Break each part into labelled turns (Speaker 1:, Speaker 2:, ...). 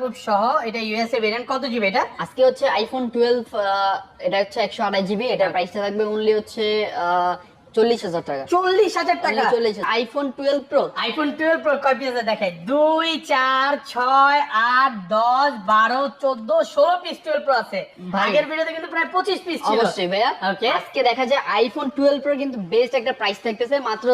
Speaker 1: খুব সহ এটা ইউএসএ ভেরিয়েন্ট কত জিবি এটা?
Speaker 2: আজকে হচ্ছে আইফোন টুয়েলভ এটা হচ্ছে একশো আড়াই জিবি এটার প্রাইসটা থাকবে অনলি হচ্ছে চল্লিশ হাজার টাকা।
Speaker 1: চল্লিশ হাজার টাকা?
Speaker 2: চল্লিশ iPhone twelve pro
Speaker 1: iPhone twelve pro কয় পিস দেখাই। দুই চার ছয় আট দশ বারো চোদ্দ ষোলো পিস টুয়েলভ প্রো আছে। আগের ভিডিওতে কিন্তু প্রায় পঁচিশ পিস ছিল।
Speaker 2: অবশ্যই ভাইয়া।
Speaker 1: Okay.
Speaker 2: আজকে দেখা যায় আইফোন টুয়েলভ প্রো কিন্তু বেস্ট একটা প্রাইস থাকতেছে। মাত্র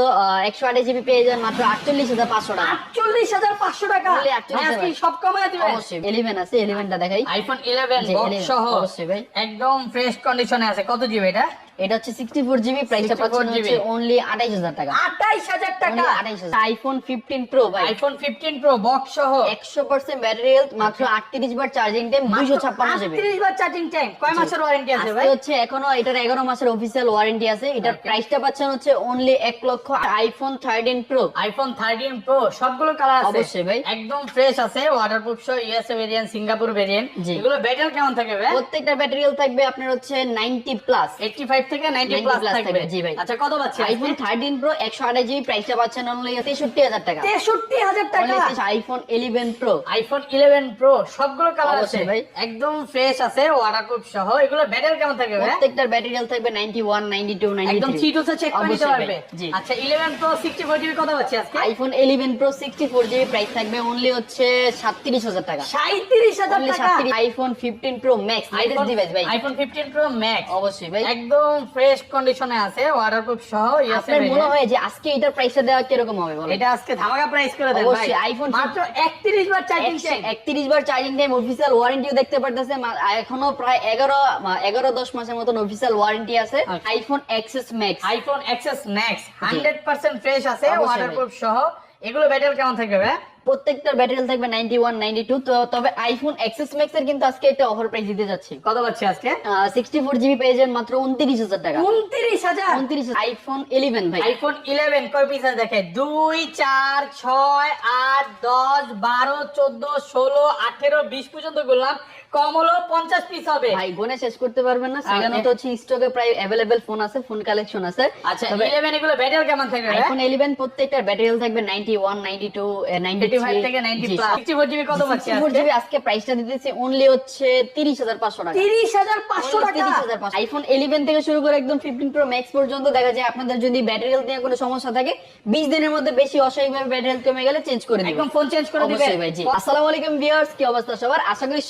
Speaker 2: একশো আঠাশ জিবি পেয়ে যান মাত্র আটচল্লিশ হাজার পাঁচশো টাকা।
Speaker 1: আটচল্লিশ হাজার পাঁচশো টাকা?
Speaker 2: Only 48,000
Speaker 1: ভাই, আজকে সব কমায় দিবেন
Speaker 2: অবশ্যই ইলেভেন আছে ইলেভেনটা দেখাই।
Speaker 1: আইফোন ইলেভেন
Speaker 2: জি,
Speaker 1: বক্স
Speaker 2: 11
Speaker 1: সহ
Speaker 2: অবশ্যই ভাই।
Speaker 1: একদম ফ্রেশ কন্ডিশনে আছে। কত জিবি এটা?
Speaker 2: এটা হচ্ছে সিক্সটি ফোর জিবি প্রাইসটা পাচ্ছেন হচ্ছে
Speaker 1: GB
Speaker 2: অনলি আঠাইশ হাজার টাকা?
Speaker 1: আঠাইশ হাজার। টাকা
Speaker 2: আইফোন ফিফটিন প্রো ভাই।
Speaker 1: আইফোন ফিফটিন প্রো বক্স সহ।
Speaker 2: একশো পার্সেন্ট ব্যাটারি হেলথ মাত্র আটত্রিশ বার চার্জিং টাইম দুইশো ছাপ্পান্ন জিবি
Speaker 1: আটত্রিশ বার চার্জিং টাইম কয় মাসের ওয়ারেন্টি আছে ভাই?
Speaker 2: হচ্ছে এখনও এটার এগারো মাসের অফিসিয়াল ওয়ারেন্টি আছে। এটার প্রাইসটা পাচ্ছেন হচ্ছে অনলি এক lakh iPhone thirteen pro
Speaker 1: iPhone thirteen pro সবগুলো কালার আছে।
Speaker 2: অবশ্যই ভাই।
Speaker 1: একদম ফ্রেশ আছে ওয়াটারপ্রুফ সহ ইউএসএ ভেরিয়েন্ট সিঙ্গাপুর ভেরিয়েন্ট। এগুলো ব্যাটারি কেমন থাকে ভাই?
Speaker 2: প্রত্যেকটা ব্যাটারি থাকবে আপনার হচ্ছে নাইনটি প্লাস
Speaker 1: 85 থেকে 90
Speaker 2: 90
Speaker 1: প্লাস থাকবে।
Speaker 2: থাকবে, জি ভাই।
Speaker 1: আচ্ছা কত পাচ্ছি
Speaker 2: আইফোন থার্টিন প্রো একশো আঠাশ জিবি প্রাইসটা পাচ্ছেন অনলি টাকা।
Speaker 1: 63000 টাকা?
Speaker 2: IPhone eleven pro
Speaker 1: iPhone 11 pro সবগুলো কালার আছে।
Speaker 2: ভাই।
Speaker 1: একদম ফ্রেশ আছে ওয়াটারপ্রুফ সহ। এগুলো ব্যাটারি কেমন থাকবে
Speaker 2: প্রত্যেকটার ব্যাটারি হেলথ থাকবে নাইনটি ওয়ান নাইনটি টু
Speaker 1: একদম
Speaker 2: নাইনটি
Speaker 1: চেক করে নিতে পারবে। আচ্ছা 11 প্রো 64 জিবি কত পাচ্ছি আজকে?
Speaker 2: IPhone eleven pro sixty four GB price থাকবে অনলি হচ্ছে সাতত্রিশ হাজার টাকা।
Speaker 1: 37000 টাকা?
Speaker 2: IPhone fifteen pro max latest device ভাই।
Speaker 1: আইফোন 15 প্রো ম্যাক্স
Speaker 2: অবশ্যই ভাই।
Speaker 1: একদম ফ্রেশ কন্ডিশনে আছে ওয়াটারপ্রুফ সহ
Speaker 2: আপনার মনে হয় যে আজকে এটার প্রাইসটা দেওয়া কীরকম হবে বলেন?
Speaker 1: এটা আজকে ধামাকা প্রাইস করে দেন ভাই।
Speaker 2: iPhone
Speaker 1: মাত্র 31 বার চার্জিং টাইম
Speaker 2: একত্রিশ বার চার্জিং টাইম অফিসিয়াল ওয়ারেন্টিও দেখতে পারতেছে। এখনও প্রায় এগারো এগারো দশ মাসের মতন অফিসিয়াল ওয়ারেন্টি আছে। IPhone XS max
Speaker 1: iPhone XS max 100% fresh আছে ওয়াটারপ্রুফ সহ। এগুলো ব্যাটারি কেমন থাকবে ভাই?
Speaker 2: প্রত্যেকটার ব্যাটারি থাকবে নাইনটি ওয়ান নাইনটি টু তবে আইফোন এক্সেস ম্যাক্স এর কিন্তু আজকে একটা অফার প্রাইস দিতে যাচ্ছে।
Speaker 1: কত পাচ্ছি আজকে?
Speaker 2: সিক্সটি ফোর জিবি পেয়ে যান মাত্র উনত্রিশ হাজার টাকা।
Speaker 1: 29000
Speaker 2: উনত্রিশ আইফোন ইলেভেন ভাই।
Speaker 1: আইফোন 11 কয় পিস আছে দেখে 2 4 6 8 10 12 14 16 18 20 পর্যন্ত বললাম। কম হলো 50 পিস হবে।
Speaker 2: ভাই গুনে শেষ করতে পারবেন না। সেখানে তো হচ্ছে স্টকে প্রায় অ্যাভেলেবেল ফোন আছে ফোন কালেকশন আছে।
Speaker 1: আচ্ছা
Speaker 2: তবে
Speaker 1: 11 এগুলো ব্যাটারি কেমন থাকবে
Speaker 2: আইফোন ইলেভেন প্রত্যেকটার ব্যাটারি থাকবে ninety one ninety two ninety
Speaker 1: 85 থেকে 90 প্লাস 64 জিবি কত পাচ্ছি
Speaker 2: ফোর
Speaker 1: আজকে
Speaker 2: জিবি আজকে প্রাইসটা দিতেছি অনলি হচ্ছে তিরিশ হাজার পাঁচশো টাকা।
Speaker 1: 30500
Speaker 2: আইফোন ইলেভেন থেকে শুরু করে একদম প্রো ম্যাক্স পর্যন্ত দেখা যায় আপনাদের যদি ব্যাটারি হেলথ নিয়ে কোনো সমস্যা থাকে বিশ দিনের মধ্যে বেশি অস্বাভাবিকভাবে ব্যাটারি হেলথ কমে গেলে চেঞ্জ করে দিবেন
Speaker 1: একদম ফোন চেঞ্জ করে দিবেন
Speaker 2: আসসালামু আলাইকুম ভিউয়ার্স কি অবস্থা সবার? আশা করি